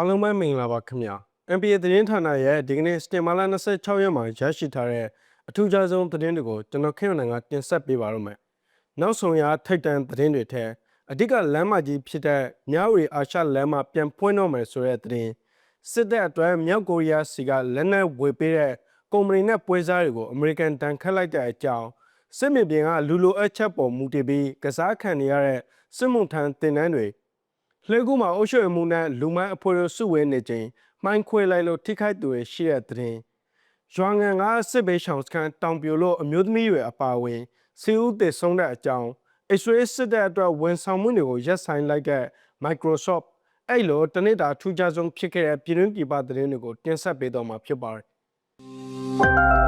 အားလုံးပဲမင်္ဂလာပါခင်ဗျာ NBA သတင်းဌာနရဲ့ဒီကနေ့စတင်မာလာ26ရက်မှာရရှိထားတဲ့အထူးခြားဆုံးသတင်းတွေကိုကျွန်တော်ခင်ဗျာနိုင်ကတင်ဆက်ပေးပါရမယ်နောက်ဆုံးရထိတ်တန့်သတင်းတွေထဲအဓိကလမ်းမကြီးဖြစ်တဲ့မြောက်ရီအာရှလမ်းမပြန်ဖွင့်တော့မယ်ဆိုတဲ့သတင်းစစ်တပ်အတွက်မြောက်ကိုရီးယားစီကလက်နက်ဝေပေးတဲ့ကုမ္ပဏီနဲ့ပွဲစားတွေကိုအမေရိကန်တန်ခတ်လိုက်တဲ့အကြောင်းစစ်မြေပြင်ကလူလိုအပ်ချက်ပေါ်မူတည်ပြီးကစားခံနေရတဲ့စစ်မှုထမ်းတင်တန်းတွေ လှေကူးမှာအုပ်ချုပ်မှုနဲ့လူမိုင်းအဖွဲ့တို့စုဝေးနေချိန်မှိုင်းခွေလိုက်လို့ထိခိုက်သူတွေရှိတဲ့တဲ့င်းရွာငံကစစ်ဘေးရှောင်စခန်းတောင်ပြိုလို့အမျိုးသမီးတွေအပါအဝင်စီဦးတည်ဆုံးတဲ့အကြောင်းအစ္စရေးစစ်တပ်အတွက်ဝန်ဆောင်မှုတွေကိုရပ်ဆိုင်းလိုက်တဲ့ Microsoft အဲ့လိုတနေ့တာထူးခြားဆုံးဖြစ်ခဲ့တဲ့ပြည်တွင်းပြည်ပသတင်းတွေကိုတင်ဆက်ပေးတော့မှာဖြစ်ပါတယ်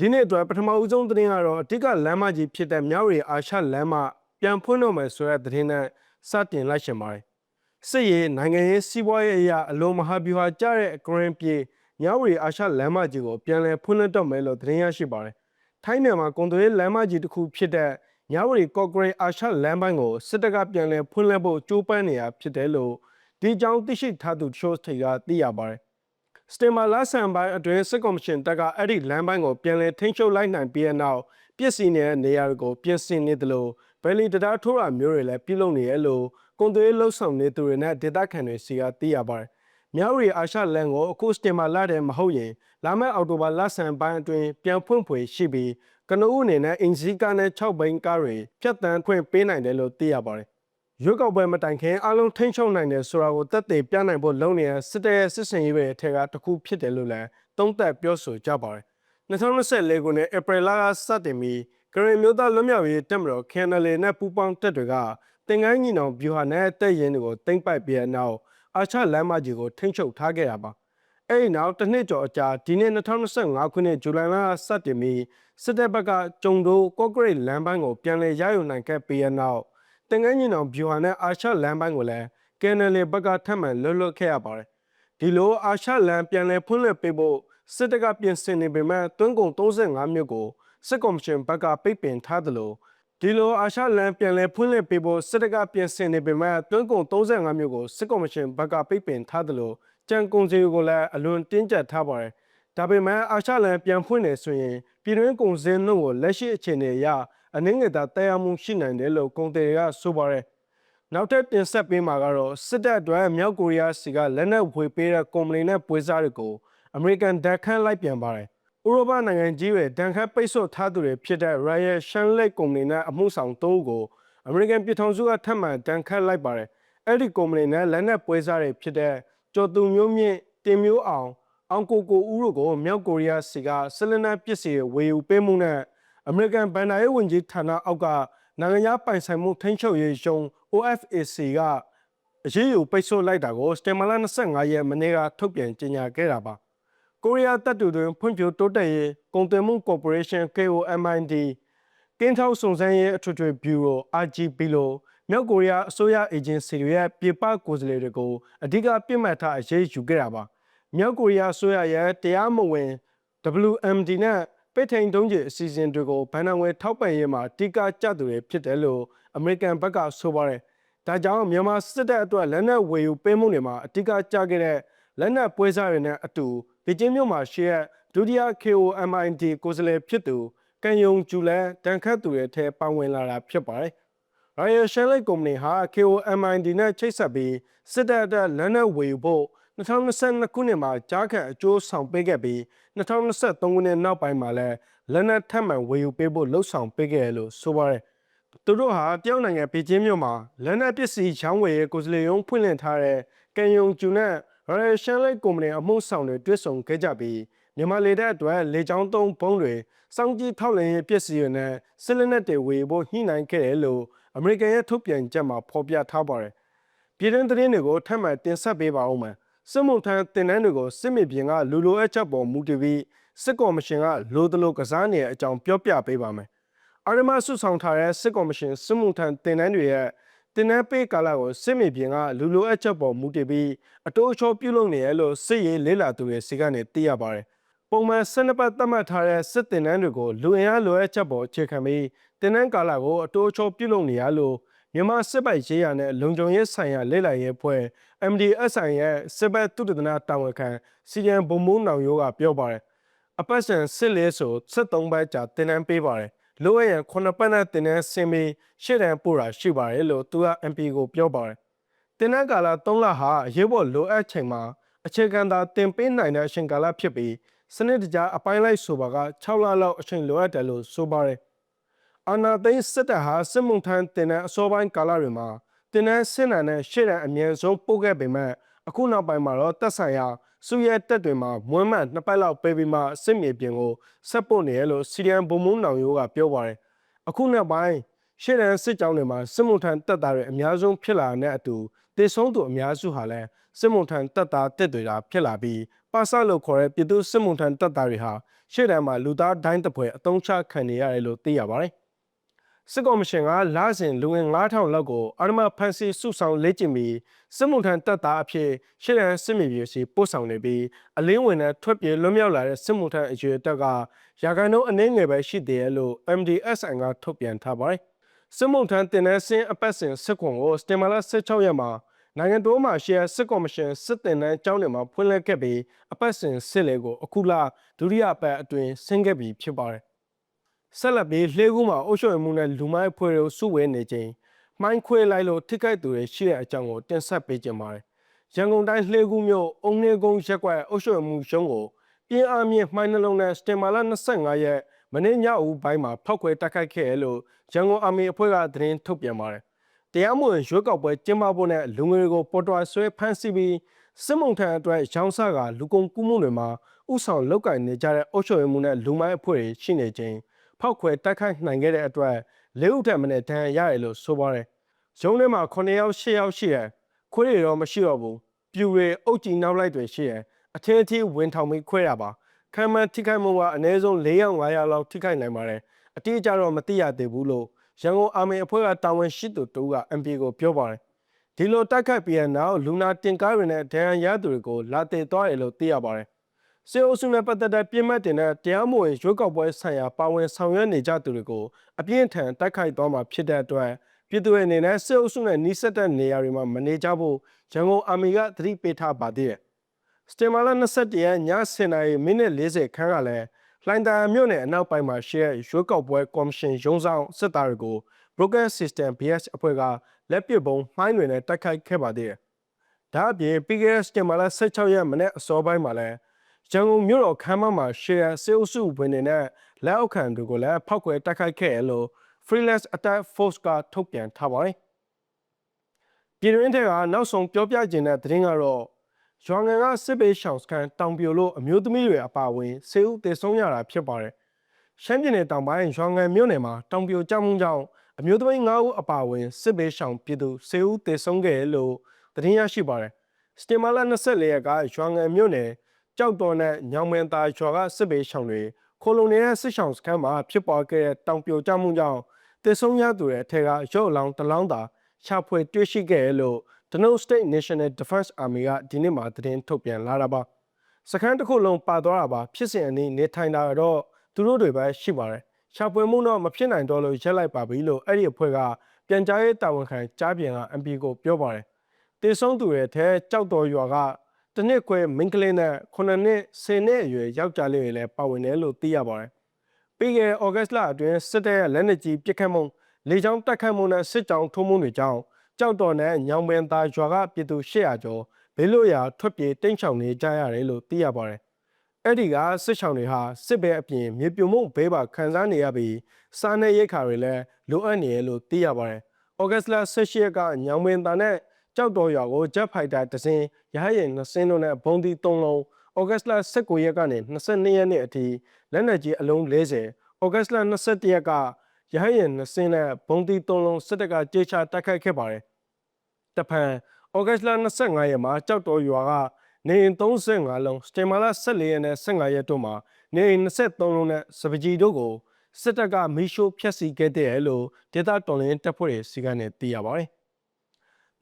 ဒီနေ့အတွက်ပထမဦးဆုံးသတင်းကတော့အတိကလမ်းမကြီးဖြစ်တဲ့မြောက်ရီအာရှလမ်းမပြန်ဖွင့်တော့မယ်ဆိုတဲ့သတင်းနဲ့စတင်လိုက်ရှင်ပါတယ်စစ်ရေးနိုင်ငံရေးစီးပွားရေးအရာအလုံးမဟာဗျူဟာကျတဲ့ဂရင်းပြေမြောက်ရီအာရှလမ်းမကြီးကိုပြန်လည်ဖွင့်လှစ်တော့မယ်လို့သတင်းရရှိပါတယ်ထိုင်းနယ်မှာကွန်တိုရေးလမ်းမကြီးတစ်ခုဖြစ်တဲ့မြောက်ရီကော့ဂရိတ်အာရှလမ်းပိုင်းကိုစစ်တပ်ကပြန်လည်ဖွင့်လှစ်ဖို့ကြိုးပမ်းနေရဖြစ်တယ်လို့ဒီကြောင်းသိရှိထားသူချိုးထေကသိရပါတယ် စတင်မာလာဆန်ပိုင်းအတွင်းစစ်ကော်မရှင်တပ်ကအဲ့ဒီလမ်းပိုင်းကိုပြန်လည်ထိန်းချုပ်လိုက်နိုင်ပြီးတဲ့နောက်ပြစ်စီနေတဲ့နေရာတွေကိုပြင်ဆင်နေသလိုဘယ်လီတံတားထိုးတာမျိုးတွေလည်းပြုလုပ်နေရလို့ကွန်သွေးလှုပ်ဆောင်နေသူတွေနဲ့ဒေသခံတွေစီကသိရပါတယ်။မြောက်ရီအာရှလန်ကိုအခုစတင်မာလာတဲ့မဟုတ်ရင်လာမယ့်အောက်တိုဘာလဆန်ပိုင်းအတွင်းပြန်ဖွင့်ဖွေရှိပြီးကနဦးအနေနဲ့အင်ဂျီကာနဲ့6ဘိန်းကားတွေဖြတ်တန်းခွင့်ပေးနိုင်တယ်လို့သိရပါတယ်။ ရွေးကောက်ပွဲမတိုင်ခင်အလုံးထိန်းချုပ်နိုင်တယ်ဆိုတာကိုတက်သေးပြနိုင်ဖို့လုပ်နေတဲ့စစ်တပ်ရဲ့စစ်စင်ရေးတွေအထက်ကတစ်ခုဖြစ်တယ်လို့လည်းသုံးသပ်ပြောဆိုကြပါတယ်။2024ခုနှစ်ဧပြီလကစတင်ပြီးကရင်မျိုးသားလွတ်မြောက်ရေးတပ်မတော် KNL နဲ့ပူးပေါင်းတပ်တွေကတင်ကိုင်းညီနောင်ဗျူဟာနဲ့တပ်ရင်းတွေကိုတင်ပိုက်ပြီးတဲ့နောက်အာချလမ်းမကြီးကိုထိန်းချုပ်ထားခဲ့တာပါအဲ့ဒီနောက်တစ်နှစ်ကျော်အကြာဒီနှစ်2025ခုနှစ်ဇူလိုင်လစတင်ပြီးစစ်တပ်ဘက်ကကျုံတို့ကော့ဂရိတ်လမ်းပိုင်းကိုပြန်လည်ရယူနိုင်ခဲ့ပြီးတဲ့နောက် တင်ကိုင်းညီနောင်ဗျူဟာနဲ့အာချလမ်းပိုင်းကိုလည်း KNL ဘက်ကထပ်မံလွတ်လွတ်ခဲ့ရပါတယ်ဒီလိုအာရှလန်ပြန်လည်ဖွင့်လှစ်ပေးဖို့စစ်တပ်ကပြင်ဆင်နေပေမဲ့တွန်းကုန်35မြို့ကိုစစ်ကော်မရှင်ဘက်ကပိတ်ပင်ထားသလိုဒီလိုအာရှလန်ပြန်လည်ဖွင့်လှစ်ပေးဖို့စစ်တပ်ကပြင်ဆင်နေပေမဲ့တွန်းကုန်35မြို့ကိုစစ်ကော်မရှင်ဘက်ကပိတ်ပင်ထားသလိုကြံကုန်စီကိုလည်းအလွန်တင်းကျပ်ထားပါတယ်။ဒါပေမဲ့အာရှလန်ပြန်ဖွင့်နေဆိုရင် ပြည်တွင်းကုန်စည်နှုန်းကိုလက်ရှိအခြေအနေအရအနည်းငယ်သာတရားမှုရှိနိုင်တယ်လို့ကုန်တယ်ကဆိုပါတယ်။နောက်ထပ်တင်ဆက်ပေးမှာကတော့စစ်တပ်အတွက်မြောက်ကိုရီးယားစီကလက်နက်ဝေပေးတဲ့ကုမ္ပဏီနဲ့ပွဲစားတွေကိုအမေရိကန်ဓာတ်ခန့်လိုက်ပြန်ပါတယ်ဥရောပနိုင်ငံကြီးတွေဒဏ်ခတ်ပိတ်ဆို့ထားသူတွေဖြစ်တဲ့ Royal Shanley ကုမ္ပဏီနဲ့အမှုဆောင်သုံးကိုအမေရိကန်ပြည်ထောင်စုကထပ်မံဒဏ်ခတ်လိုက်ပါတယ်။အဲ့ဒီကုမ္ပဏီနဲ့လက်နက်ပွဲစားတွေဖြစ်တဲ့ကျော်သူမျိုးမြင့်တင်မျိုးအောင် အောင်ကိုကိုဦးတို့ကိုမြောက်ကိုရီးယားစီကဆလနာပစ္စည်းဝေယူပေးမှုနဲ့အမေရိကန်ဗန်ဒါရေးဝန်ကြီးဌာနအောက်ကနိုင်ငံခြားပိုင်ဆိုင်မှုထိန်းချုပ်ရေးရုံး OFAC ကအရေးယူပိတ်ဆို့လိုက်တာကိုစတင်မလာ25ရက်မနေ့ကထုတ်ပြန်ကြေညာခဲ့တာပါကိုရီးယားတပ်တူတွင်ဖွံ့ဖြိုးတိုးတက်ရေးကုန်သွယ်မှုကော်ပိုရေးရှင်း KOMID ကင်းထောက်စုံစမ်းရေးအထွေထွေဘျူရို RGB လို့မြောက်ကိုရီးယားအစိုးရအေဂျင်စီတွေရဲ့ပြည်ပကိုယ်စားလှယ်တွေကိုအဓိကပြစ်မှတ်ထားအရေးယူခဲ့တာပါ မြောက်ကိုရီးယားအစိုးရရဲ့တရားမဝင် WMD နဲ့ပိတ်ထိန်တုံးကြီးအစီအစဉ်တွေကိုဘန်နာငွေထောက်ပံ့ရေးမှာတိကျကျသူတွေဖြစ်တယ်လို့အမေရိကန်ဘက်ကဆိုပါတယ်ဒါကြောင့်မြန်မာစစ်တပ်အတွက်လက်နက်ဝယ်ယူပေးမှုတွေမှာအတိအကျခဲ့တဲ့လက်နက်ပွဲစားတွေနဲ့အတူဘေကျင်းမြို့မှာရှိတဲ့ဒုတိယ KOMID ကိုယ်စားလှယ်ဖြစ်သူကန်ယုံကျူလန်တန်ခတ်သူရဲ့ထဲပါဝင်လာတာဖြစ်ပါတယ်။ Royal Shell Company ဟာ KOMID နဲ့ချိတ်ဆက်ပြီးစစ်တပ်အတွက်လက်နက်ဝယ်ယူဖို့ 2022ခုနှစ်မှာကြားခံအကျိုးဆောင်ပေးခဲ့ပြီး2023ခုနှစ်နောက်ပိုင်းမှာလည်းလက်နက်ထပ်မံဝယ်ယူပေးဖို့လှုံ့ဆော်ပေးခဲ့တယ်လို့ဆိုပါတယ်။သူတို့ဟာတရုတ်နိုင်ငံဘေကျင်းမြို့မှာလက်နက်ပစ္စည်းရောင်းဝယ်ရေးကိုယ်စားလှယ်ရုံးဖွင့်လှစ်ထားတဲ့ကန်ယုံကျူနဲ့ Russian Light ကုမ္ပဏီအမှုဆောင်တွေတွေ့ဆုံခဲ့ကြပြီးမြန်မာလေတပ်အတွက်လေကြောင်းသုံးဘုံးတွေစောင့်ကြည့်ထောက်လှမ်းရေးပစ္စည်းတွေနဲ့စစ်လက်နက်တွေဝေဖို့ညှိနှိုင်းခဲ့တယ်လို့အမေရိကန်ရဲ့ထုတ်ပြန်ချက်မှာဖော်ပြထားပါတယ်။ပြည်တွင်းသတင်းတွေကိုထပ်မံတင်ဆက်ပေးပါဦးမယ်။ စစ်မှုထမ်းတင်တန်းတွေကိုစစ်မြေပြင်ကလူလိုအပ်ချက်ပေါ်မူတည်ပြီးစစ်ကော်မရှင်ကလိုသလိုကစားနေတဲ့အကြောင်းပြောပြပေးပါမယ်။အာရမဆုဆောင်ထားတဲ့စစ်ကော်မရှင်စစ်မှုထမ်းတင်တန်းတွေရဲ့တင်နန်းပေးကာလကိုစစ်မြေပြင်ကလူလိုအပ်ချက်ပေါ်မူတည်ပြီးအတိုးအချောပြုလုပ်နေရလို့စစ်ရေးလေးလာသူတွေစီကနေသိရပါတယ်။ပုံမှန်၁၂ပတ်သတ်မှတ်ထားတဲ့စစ်တင်နန်းတွေကိုလူအင်အားလိုအပ်ချက်ပေါ်အခြေခံပြီးတင်နန်းကာလကိုအတိုးအချောပြုလုပ်နေရလို့ မြန်မာစစ်ပိုက်ရေးရနဲ့လုံခြုံရေးဆိုင်ရာလေ့လာရေးအဖွဲ့ MDSI ရဲ့စစ်ဘက်သုတေသနတာဝန်ခံစီရန်ဘုံမုံနောင်ရိုးကပြောပါတယ်အပတ်စဉ်စစ်လေးဆို73ဘက်ကြာတင်နန်းပေးပါတယ်လိုအပ်ရင်9ပတ်နဲ့တင်နန်းဆင်းပြီးရှေ့တန်းပို့တာရှိပါတယ်လို့သူက MP ကိုပြောပါတယ်တင်နန်းကာလ3လဟာအရေးပေါ်လိုအပ်ချိန်မှာအခြေခံသာတင်ပေးနိုင်တဲ့အချိန်ကာလဖြစ်ပြီးစနစ်တကျအပိုင်းလိုက်ဆိုပါက6လလောက်အချိန်လိုအပ်တယ်လို့ဆိုပါတယ် အာနာသိန်းစစ်တပ်ဟာစစ်မှုထမ်းတင်တဲ့အစောပိုင်းကာလတွေမှာတင်နန်းဆင်းနံနဲ့ရှေ့တန်းအမြင့်ဆုံးပို့ခဲ့ပေမဲ့အခုနောက်ပိုင်းမှာတော့တက်ဆိုင်ရာစုရဲတက်တွေမှာမွမ်းမတ်နှစ်ပတ်လောက်ပေးပြီးမှစစ်မြေပြင်ကိုဆက်ပို့နေရလို့စီရီယန်ဘုံမုံနောင်ရိုးကပြောပါတယ်အခုနောက်ပိုင်းရှေ့တန်းစစ်ကြောင်းတွေမှာစစ်မှုထမ်းတက်သားတွေအများဆုံးဖြစ်လာတဲ့အတူတေဆုံးသူအများစုဟာလည်းစစ်မှုထမ်းတက်သားတက်တွေတာဖြစ်လာပြီးပါစလို့ခေါ်တဲ့ပြည်သူစစ်မှုထမ်းတက်သားတွေဟာရှေ့တန်းမှာလူသားဒိုင်းတပွဲအတုံးချခံနေရတယ်လို့သိရပါတယ် စစ်ကော်မရှင်ကလာစဉ်လူဝင်9000လောက်ကိုအာရမဖန်စီစုဆောင်လေ့ကျင့်ပြီးစစ်မှုထမ်းတပ်သားအဖြစ်ရှေ့တန်းစစ်မြေပြင်စီပို့ဆောင်နေပြီးအလင်းဝင်တဲ့ထွက်ပြေးလွတ်မြောက်လာတဲ့စစ်မှုထမ်းအရွယ်တက်ကရာခိုင်နှုန်းအနည်းငယ်ပဲရှိသေးတယ်လို့ MDSN ကထုတ်ပြန်ထားပါတယ်။စစ်မှုထမ်းတင်တဲ့ဆင်းအပတ်စဉ်စစ်ကွန်ကိုစတင်မာလာ16ရက်မှာနိုင်ငံတော်မှာရှယ်စစ်ကော်မရှင်စစ်တင်တဲ့ကျောင်းတွေမှာဖွင့်လှစ်ခဲ့ပြီးအပတ်စဉ်စစ်လေကိုအခုလဒုတိယပတ်အတွင်းဆင်းခဲ့ပြီးဖြစ်ပါတယ်။ ဆက်လက်ပြီးလှေကူးမှာအုပ်ချုပ်မှုနဲ့လူမိုက်ဖွဲ့တို့စုဝဲနေချိန်မှိုင်းခွေလိုက်လို့ထိခိုက်သူတွေရှိတဲ့အကြောင်းကိုတင်ဆက်ပေးကြပါမယ်။ရန်ကုန်တိုင်းလှေကူးမြို့အုံနေကုန်းရက်ကွက်အုပ်ချုပ်မှုရှုံးကိုပြင်းအားမြင့်မှိုင်းနှလုံးနဲ့စတင်မာလာ25ရက်မနေ့ညဦးပိုင်းမှာဖောက်ခွဲတိုက်ခိုက်ခဲ့ရလို့ရန်ကုန်အာမီအဖွဲ့ကသတင်းထုတ်ပြန်ပါတယ်။တရားမဝင်ရွေးကောက်ပွဲကျင်းပဖို့နဲ့လူငွေကိုပေါ်တော်ဆွဲဖမ်းဆီးပြီးစစ်မုံထံအတွက်ရောင်းစားကလူကုန်ကူးမှုတွေမှာဥဆောင်လောက်ကင်နေကြတဲ့အုပ်ချုပ်မှုနဲ့လူမိုင်းအဖွဲ့တွေရှိနေခြင်း ဖောက်ခွဲတိုက်ခိုက်နိုင်ခဲ့တဲ့အတွက်လေးဦးထက်မနည်းဒဏ်ရာရတယ်လို့ဆိုပါတယ်။ရုံးထဲမှာ9ယောက်10ယောက်ရှိတယ်။ခွေးတွေတော့မရှိတော့ဘူး။ပြူတွေအုတ်ကြီးနောက်လိုက်တွေရှိတယ်။အထင်းအထီးဝင်ထောင်ပြီးခွဲရပါ။ခံမှန်ထိခိုက်မှုကအနည်းဆုံး4ယောက်5ယောက်လောက်ထိခိုက်နိုင်ပါတယ်။အတိအကျတော့မသိရသေးဘူးလို့ရန်ကုန်အာမေအဖွဲ့ကတာဝန်ရှိသူတို့က MP ကိုပြောပါတယ်။ဒီလိုတိုက်ခိုက်ပြီးတဲ့နောက်လူနာတင်ကားတွေနဲ့ဒဏ်ရာရသူတွေကိုလာတည်သွားတယ်လို့သိရပါတယ် စေအုပ်စုနဲ့ပတ်သက်တဲ့ပြည်မတ်တင်တဲ့တရားမဝင်ရွေးကောက်ပွဲဆိုင်ရာပါဝင်ဆောင်ရွက်နေကြသူတွေကိုအပြင်းထန်တိုက်ခိုက်သွားမှာဖြစ်တဲ့အတွက်ပြည်သူတွေအနေနဲ့စေအုပ်စုနဲ့နှိစက်တဲ့နေရာတွေမှာမနေကြဖို့ရန်ကုန်အာမီကသတိပေးထားပါသေးတယ်။စတေမာလာ21ရက်ည7:00နာရီမိနစ်40ခန်းကလည်းလှိုင်သာမြို့နယ်အနောက်ပိုင်းမှာရှယ်ရွေးကောက်ပွဲကော်မရှင်ရုံးဆောင်စစ်သားတွေကို Broken System BS အဖွဲ့ကလက်ပစ်ပုံမှိုင်းတွေနဲ့တိုက်ခိုက်ခဲ့ပါသေးတယ်။ဒါအပြင်ပြီးခဲ့တဲ့စတေမာလာ16ရက်မနေ့အစောပိုင်းမှာလည်း ရန်ကုန်မြို့တော်ခမ်းမမှာရှယ်ယာစေအုပ်စုဝင်တွေနဲ့လက်အောက်ခံတွေကိုလည်းဖောက်ခွဲတိုက်ခိုက်ခဲ့ရလို့ Freelance Attack Force ကထုတ်ပြန်ထားပါတယ်။ပြည်တွင်းထက်ကနောက်ဆုံးပြောပြခြင်းတဲ့သတင်းကတော့ရွာငံကစစ်ပေးရှောင်စခန်းတောင်ပြိုလို့အမျိုးသမီးတွေအပါအဝင်စေဦးတည်ဆုံးရတာဖြစ်ပါတယ်။ရှမ်းပြည်နယ်တောင်ပိုင်းရွာငံမြို့နယ်မှာတောင်ပြိုကြောက်မှုကြောင့်အမျိုးသမီး9ဦးအပါအဝင်စစ်ပေးရှောင်ပြည်သူစေဦးတည်ဆုံးခဲ့လို့သတင်းရရှိပါတယ်။စတင်မာလာ24ရက်ကရွာငံမြို့နယ် ကြောက်တော်နဲ့ညောင်မင်းသားရွာကစစ်ဘေးရှောင်တွေခိုလုံနေတဲ့စစ်ရှောင်စခန်းမှာဖြစ်ပေါ်ခဲ့တဲ့တောင်ပြိုကျမှုကြောင့်တည်ဆုံးရသူတွေအထက်ကရုပ်အလောင်းတစ်လောင်းသာရှာဖွေတွေ့ရှိခဲ့ရလို့ Dano State National Defense Army ကဒီနေ့မှသတင်းထုတ်ပြန်လာတာပါစခန်းတစ်ခုလုံးပါသွားတာပါဖြစ်စဉ်အနည်းနေထိုင်တာတော့သူတို့တွေပဲရှိပါတယ်ရှာဖွေမှုတော့မဖြစ်နိုင်တော့လို့ရက်လိုက်ပါပြီလို့အဲ့ဒီအဖွဲ့ကပြန်ကြားရေးတာဝန်ခံကြားပြန်က MP ကိုပြောပါတယ်တေဆုံးသူတွေအထက်ကြောက်တော်ရွာက တနစ်ခွဲမိန်းကလေးနဲ့9နှစ်10နှစ်အရွယ်ယောက်ျားလေးတွေလည်းပါဝင်တယ်လို့သိရပါတယ်။ပြီးခဲ့တဲ့ဩဂတ်လအတွင်းစစ်တပ်ရဲ့လက်နက်ကြီးပစ်ခတ်မှုလေကြောင်းတိုက်ခတ်မှုနဲ့စစ်ကြောင်းထိုးမှုတွေကြောင့်ကြောက်တော်နဲ့ညောင်ပင်သားရွာကပြည်သူ800ကျော်ဘေးလွတ်ရာထွက်ပြေးတိမ်းရှောင်နေကြရတယ်လို့သိရပါတယ်။အဲ့ဒီကစစ်ရှောင်တွေဟာစစ်ဘဲအပြင်မြေပြိုမှုဘေးပါခံစားနေရပြီးစားနေရိတ်ခါတွေလည်းလိုအပ်နေရလို့သိရပါတယ်။ဩဂတ်လ18ရက်ကညောင်ပင်သားနဲ့ ကြောက်တော်ရွာကိုဂျက်ဖိုက်တာတစင်းရဟရင်နှစ်စင်းတို့နဲ့ဘုံဒီ3လုံးဩဂတ်လ19ရက်ကနေ22ရက်နေ့အထိလက်နက်ကြီးအလုံး40ဩဂတ်လ21ရက်ကရဟရင်နှစ်စင်းနဲ့ဘုံဒီ3လုံးစစ်တပ်ကကြေချတိုက်ခိုက်ခဲ့ပါတယ်။တဖန်ဩဂတ်လ25ရက်မှာကြောက်တော်ရွာကနေရင်35လုံးစတေမာလာ14ရက်နဲ့15ရက်တို့မှာနေရင်23လုံးနဲ့စပကြီးတို့ကိုစစ်တပ်ကမီးရှို့ဖျက်ဆီးခဲ့တဲ့လို့ဒေသတော်လင်းတပ်ဖွဲ့တွေစီကနေသိရပါတယ်။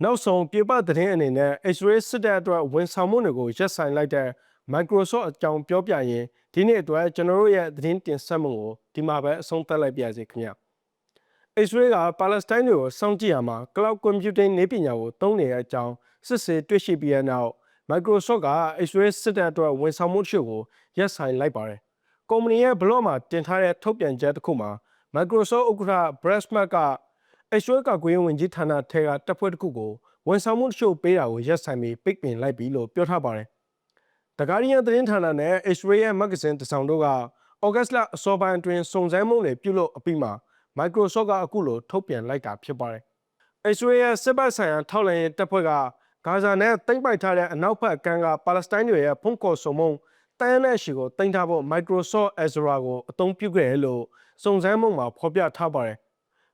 နောက်ဆုံးပြပသတင်းအနေနဲ့ X-ray စစ်တပ်အတွက်ဝန်ဆောင်မှုတွေကိုရက်ဆိုင်လိုက်တဲ့ Microsoft အကြောင်းပြောပြရင်ဒီနေ့အတွက်ကျွန်တော်တို့ရဲ့သတင်းတင်ဆက်မှုကိုဒီမှာပဲအဆုံးသတ်လိုက်ပါရစေခင်ဗျာ Israel ကပါလက်စတိုင်းတွေကိုစောင့်ကြည့်ရမှာ cloud computing နည်းပညာကိုသုံးနေတဲ့အကြောင်းစစ်ဆေးတွေ့ရှိပြီးတဲ့နောက် Microsoft က Israel စစ်တပ်အတွက်ဝန်ဆောင်မှုတချို့ကိုရပ်ဆိုင်လိုက်ပါတယ်။ကုမ္ပဏီရဲ့ဘလော့မှာတင်ထားတဲ့ထုတ်ပြန်ချက်တစ်ခုမှာ Microsoft ဥက္ကဋ္ဌ Brad Smith က Israel ကကွေးဝင်ကြီးဌာနထဲကတပ်ဖွဲ့တစ်ခုကိုဝန်ဆောင်မှုတချို့ပေးတာကိုရပ်ဆိုင်ပြီးပိတ်ပင်လိုက်ပြီလို့ပြောထားပါတယ်။ The Guardian သတင်းဌာနနဲ့ Israel ရဲ့မဂ္ဂဇင်းတစ်စောင်တို့ကဩဂတ်စ်လအစောပိုင်းအတွင်းစုံစမ်းမှုတွေပြုလုပ်အပြီးမှာ Microsoft ကအခုလိုထုတ်ပြန်လိုက်တာဖြစ်ပါတယ်။ Israel ရဲ့စစ်ပတ်ဆိုင်ရာထောက်လှမ်းရေးတပ်ဖွဲ့ကဂါဇာနဲ့တိမ့်ပိုက်ထားတဲ့အနောက်ဘက်ကမ်းကပါလက်စတိုင်းတွေရဲ့ဖုံးကော်ဆုံမုံတန်းတဲ့ရှီကိုတင်ထားဖို့ Microsoft Azure ကိုအသုံးပြုခဲ့တယ်လို့စုံစမ်းမှုမှာဖော်ပြထားပါတယ်။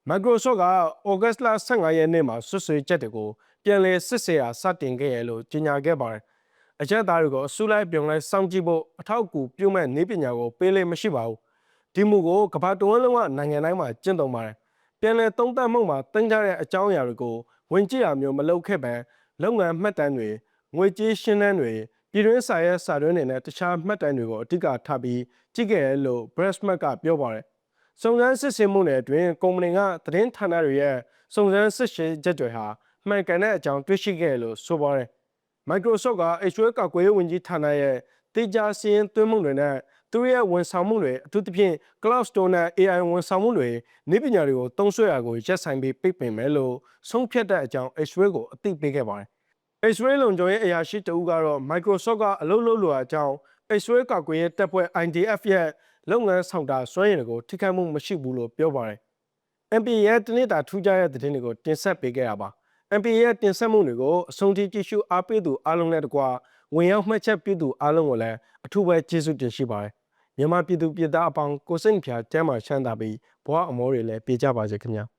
Microsoft ကဩဂတ်စ်လ15ရက်နေ့မှာဆွဆွေးချက်တွေကိုပြန်လည်စစ်ဆေးရာစတင်ခဲ့ရလို့ကြေညာခဲ့ပါတယ်။အကြက်သားတွေကိုအစုလိုက်ပြုံလိုက်စောင့်ကြည့်ဖို့အထောက်အကူပြုမဲ့နည်းပညာကိုပေးလို့မရှိပါဘူး။ဒီမှုကိုကမ္ဘာတဝန်းလုံးကနိုင်ငံတိုင်းမှာကျင့်သုံးပါတယ်။ပြန်လည်သုံးသပ်မှုမှာတင်ကြတဲ့အကြောင်းအရာတွေကိုဝင်ကြည့်ရမျိုးမလုပ်ခဲ့ပဲလုပ်ငန်းမှတ်တမ်းတွေငွေကြေးရှင်းတန်းတွေပြည်တွင်းစာရဲစာတွင်းတွေနဲ့တခြားမှတ်တမ်းတွေကိုအဓိကထားပြီးကြည့်ခဲ့ရလို့ Brasmat ကပြောပါတယ်။ စုံစမ်းစစ်ဆေးမှုတွေအတွင်းကုမ္ပဏီကသတင်းဌာနတွေရဲ့စုံစမ်းစစ်ဆေးချက်တွေဟာမှန်ကန်တဲ့အကြောင်းတွေ့ရှိခဲ့လို့ဆိုပါတယ်။ Microsoft က Azure ကကွေးဝင်ကြီးဌာနရဲ့တေချာစီရင်သွင်းမှုတွေနဲ့သူရဲ့ဝန်ဆောင်မှုတွေအထူးသဖြင့် Cloud Store နဲ့ AI ဝန်ဆောင်မှုတွေနည်းပညာတွေကိုသုံးစွဲရာကိုရပ်ဆိုင်ပြီးပိတ်ပင်မယ်လို့ဆုံးဖြတ်တဲ့အကြောင်း Azure ကိုအသိပေးခဲ့ပါတယ်။ Azure လုံခြုံရေးအရာရှိတဦးကတော့ Microsoft ကအလုပ်လုပ်လိုအပ်ကြောင်း Azure ကကွေးရဲ့တပ်ဖွဲ့ IDF ရဲ့ လုပ်ငန်းဆောင်တာစွမ်းရည်တွေကိုထိခိုက်မှုမရှိဘူးလို့ပြောပါတယ်။ MPA ရဲ့တနေ့တာထူးခြားတဲ့သတင်းတွေကိုတင်ဆက်ပေးခဲ့တာပါ။ MPA ရဲ့တင်ဆက်မှုတွေကိုအဆုံးထိကြည့်ရှုအားပေးသူအားလုံးနဲ့တကွာဝင်ရောက်မှတ်ချက်ပြုသူအားလုံးကိုလည်းအထူးပဲကျေးဇူးတင်ရှိပါတယ်။မြန်မာပြည်သူပြည်သားအပေါင်းကိုစိတ်နှဖျားကျမ်းမာချမ်းသာပြီးဘဝအမောတွေလည်းပြေကြပါစေခင်ဗျာ။